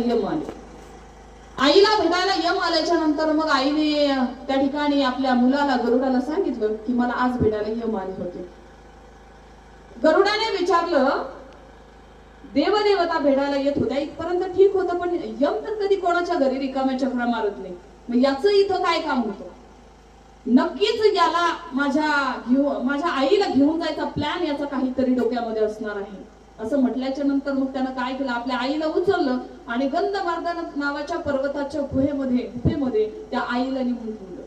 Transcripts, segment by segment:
M आले आईला भेटायला यम आल्याच्यानंतर मग आईने त्या ठिकाणी आपल्या मुलाला गरुडाला सांगितलं की मला आज भेटायला यम आले होते. गरुडाने विचारलं देवदेवता भेटायला येत होत्या इथपर्यंत ठीक होतं पण यम तर कधी कोणाच्या घरी रिकाम्या चक्रा मारत नाही. मग याचं इथं काय काम होतं? नक्कीच याला माझ्या घेऊ माझ्या आईला घेऊन जायचा प्लॅन याचा काहीतरी डोक्यामध्ये असणार आहे. असं म्हटल्याच्या नंतर मग त्यानं काय केलं? आपल्या आईला उचललं आणि गंधमार्दन नावाच्या पर्वताच्या गुहेमध्ये गुफेमध्ये त्या आईला निघून ठेवलं.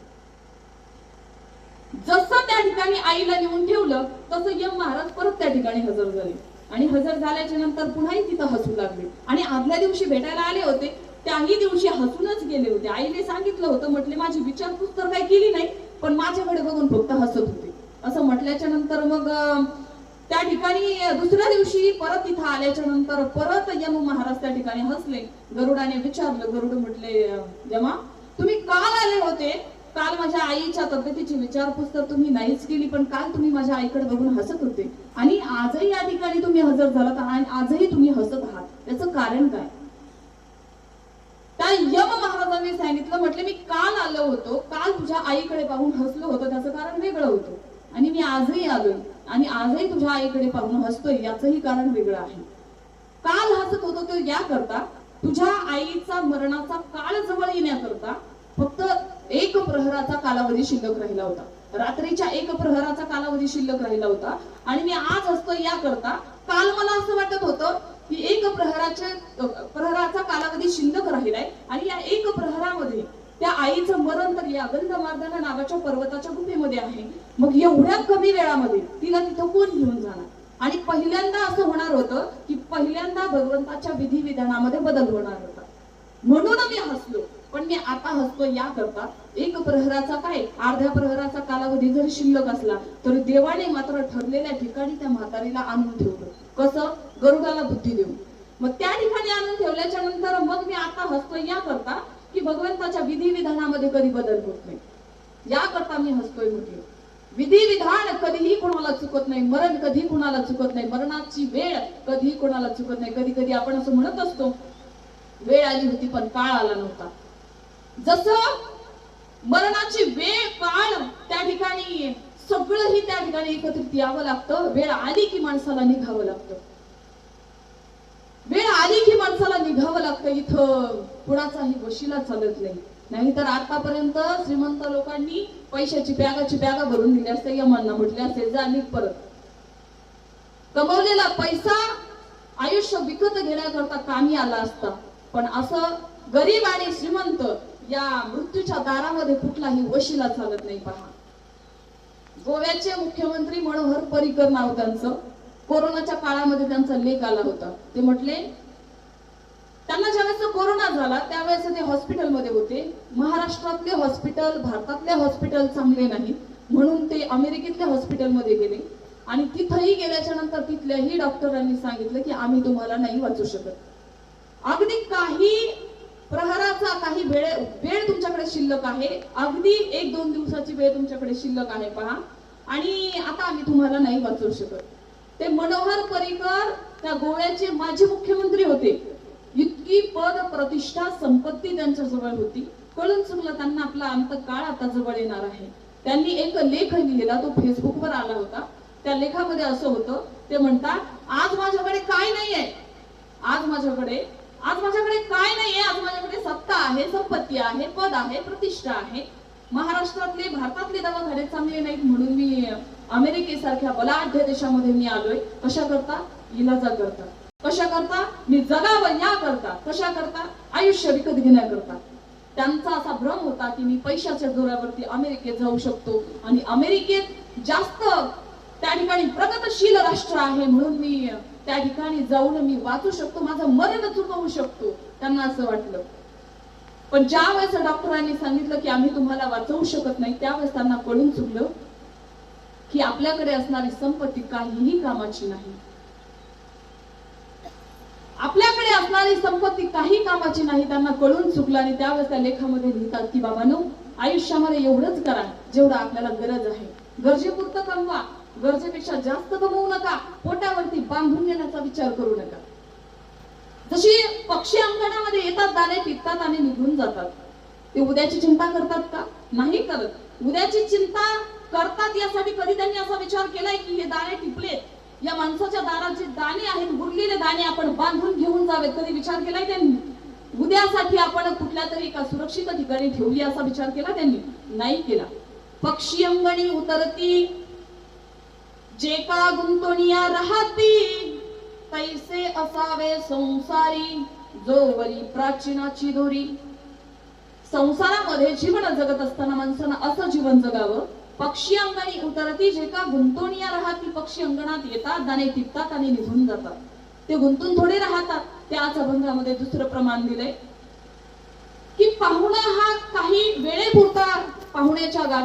जसं त्या ठिकाणी आईला नेऊन ठेवलं तसं यम महाराज परत त्या ठिकाणी हजर झाले. आणि हजर झाल्याच्यानंतर पुन्हाही तिथं हसू लागले. आणि आदल्या दिवशी भेटायला आले होते. त्याही दिवशी हसूनच गेले होते. आईने सांगितलं होतं म्हटले माझी विचारपूस तर काही केली नाही पण माझ्याकडे बघून फक्त हसत होते. असं म्हटल्याच्या नंतर मग त्या ठिकाणी दुसऱ्या दिवशी परत इथं आल्याच्यानंतर परत यम महाराज त्या ठिकाणी हसले. गरुडाने विचारलं गरुड म्हटले यमा तुम्ही काल आले होते. काल माझ्या आईच्या तब्येतीची विचारपूस तर तुम्ही नाहीच केली पण काल तुम्ही माझ्या आईकडे बघून हसत होते. आणि आजही या ठिकाणी तुम्ही हजर झालात आणि आजही तुम्ही हसत आहात. याचं कारण काय? त्या यम महाराजांनी सांगितलं म्हटले मी काल आलो होतो. काल तुझ्या आईकडे पाहून हसलो होतो. त्याचं कारण वेगळं होतं. आणि मी आजही आलोय. आणि आजही तुझ्या आईकडे पाहून हसतोय याचंही कारण वेगळं आहे. काल हसत होतो तो या करता तुझ्या आईचा मरणाचा काळ जवळ येण्याकरता फक्त एक प्रहराचा कालावधी शिल्लक राहिला होता. रात्रीच्या एक प्रहराचा कालावधी शिल्लक राहिला होता. आणि मी आज असतो या करता काल मला असं वाटत होतं की एक प्रहराचे प्रहराचा कालावधी शिल्लक राहिलाय आणि या एक प्रहरामध्ये त्या आईचं मरण तर या गंधमार्दना नावाच्या पर्वताच्या गुफेमध्ये आहे. मग एवढ्या कमी वेळामध्ये तिला तिथं कोण घेऊन जाणार? आणि पहिल्यांदा असं होणार होतं की पहिल्यांदा भगवंताच्या विधी विधानामध्ये बदल होणार होता. म्हणून मी हसलो. पण मी आता हसतो या करता एक प्रहराचा काय? अर्ध्या प्रहराचा कालावधी जरी शिल्लक असला तरी देवाने मात्र ठरलेल्या ठिकाणी त्या म्हातारीला आणून ठेवलं. कसं गरुडाला बुद्धी देऊन मग त्या ठिकाणी आणून ठेवल्याच्या नंतर मग मी आता हसतो या करता की भगवंताच्या विधी विधानामध्ये कधी बदल होत नाही. या करता मी हसतोय म्हटलं विधी विधान कधीही कोणाला चुकत नाही. मरण कधी कोणाला चुकत नाही. मरणाची वेळ कधी कोणाला चुकत नाही. कधी कधी आपण असं म्हणत असतो वेळ आली होती पण काळ आला नव्हता. जसं मरणाची वेळ काळ त्या ठिकाणी सगळंही त्या ठिकाणी एकत्रित यावं लागतं. वेळ आली की माणसाला निघावं लागतं. वेळ आली की माणसाला निघावं लागतं. इथं कुणाचाही वशिला चालत नाही. नाहीतर आतापर्यंत श्रीमंत लोकांनी पैशाची बॅगाची बॅगा भरून दिली असते यमांना म्हटले असते जा आणि परत. कमवलेला पैसा आयुष्य विकत घेण्याकरता कामी आला असता. पण असं गरीब आणि श्रीमंत या मृत्यूच्या दारामध्ये कुठलाही वशिला चालत नाही पहा. गोव्याचे मुख्यमंत्री मनोहर पर्रिकर नाव त्यांचं कोरोनाच्या काळामध्ये त्यांचा लेख आला होता. ते म्हटले त्यांना ज्यावेळेस कोरोना झाला त्यावेळेस ते हॉस्पिटलमध्ये होते. महाराष्ट्रातले हॉस्पिटल भारतातले हॉस्पिटल चांगले नाही म्हणून ते अमेरिकेतल्या हॉस्पिटलमध्ये गेले. आणि तिथंही गेल्याच्यानंतर तिथल्याही डॉक्टरांनी सांगितलं की आम्ही तुम्हाला नाही वाचू शकत. अगदी काही प्रहराचा काही वेळ वेळ तुमच्याकडे शिल्लक आहे. अगदी एक दोन दिवसाची वेळ तुमच्याकडे शिल्लक आहे पहा. आणि आता आम्ही तुम्हाला नाही वाचवू शकत. ते मनोहर पर्रिकर त्या गोव्याचे माजी मुख्यमंत्री होते. इतकी पद प्रतिष्ठा संपत्ती त्यांच्या जवळ होती. कळून चुकलं त्यांना आपला अंत काळ आता जवळ येणार आहे. त्यांनी एक लेख लिहिला तो फेसबुकवर आला होता. त्या लेखामध्ये असं होतं ते म्हणतात आज माझ्याकडे काय नाहीये. आज माझ्याकडे आज माझ्याकडे काय नाहीये. आज माझ्याकडे सत्ता आहे संपत्ती आहे पद आहे प्रतिष्ठा आहे. महाराष्ट्रातले भारतातले दवाखाने चांगले नाहीत म्हणून मी अमेरिकेसारख्या बलाढ्य देशामध्ये मी आलोय. कशा करता इलाजा करता कशा करता मी जगावं या करता. कशा करता आयुष्य विकत घेण्याकरता. त्यांचा असा भ्रम होता की मी पैशाच्या जोरावरती अमेरिकेत जाऊ शकतो. आणि अमेरिकेत जास्त त्या ठिकाणी प्रगतशील राष्ट्र आहे म्हणून मी त्या ठिकाणी जाऊन मी वाचू शकतो. माझं मरण चुकवू शकतो. त्यांना असं वाटलं. पण ज्या वेळेस डॉक्टरांनी सांगितलं की आम्ही तुम्हाला वाचवू शकत नाही त्यावेळेस त्यांना कळून चुकलं की आपल्याकडे असणारी संपत्ती काहीही कामाची नाही. आपल्याकडे असणारी संपत्ती काही कामाची नाही त्यांना कळून चुकलं आणि त्यावेळेस त्या लेखामध्ये लिहितात की बाबानो आयुष्यामध्ये एवढंच करा जेवढं आपल्याला गरज आहे. गरजेपुरतं कमवा. गरजेपेक्षा जास्त कमवू नका. पोटावरती बांधून घेण्याचा विचार करू नका. जशी पक्षी अंगणामध्ये येतात दाणे टिपतात आणि निघून जातात. ते उद्याची चिंता करतात का? नाही करत. उद्याची चिंता करतात यासाठी कधी त्यांनी असा विचार केलाय की हे दाणे टिपलेत या माणसाच्या दाराचे दाणे आहेत उरलेले दाणे आपण बांधून घेऊन जावेत. कधी विचार केलाय त्यांनी? उद्यासाठी आपण कुठल्या तरी एका सुरक्षित ठिकाणी ठेवली असा विचार केला त्यांनी? नाही केला. पक्षी अंगणी उतरती जे का गुंतवणिया राहती तैसे असावे संसारी जोवरी प्राचीनाची दोरी. संसारामध्ये जीवन जगत असताना माणसानं असं जीवन जगावं पक्षी अंगणी उतरती जे का गुंतवणिया राहती पक्षी अंगणात येतात दाणे टिपतात आणि निघून जातात. ते गुंतून थोडे राहतात. त्याच अभंगामध्ये दुसरं प्रमाण दिलंय. की पाहुणा हा काही वेळेपुरता पाहुण्याच्या गावी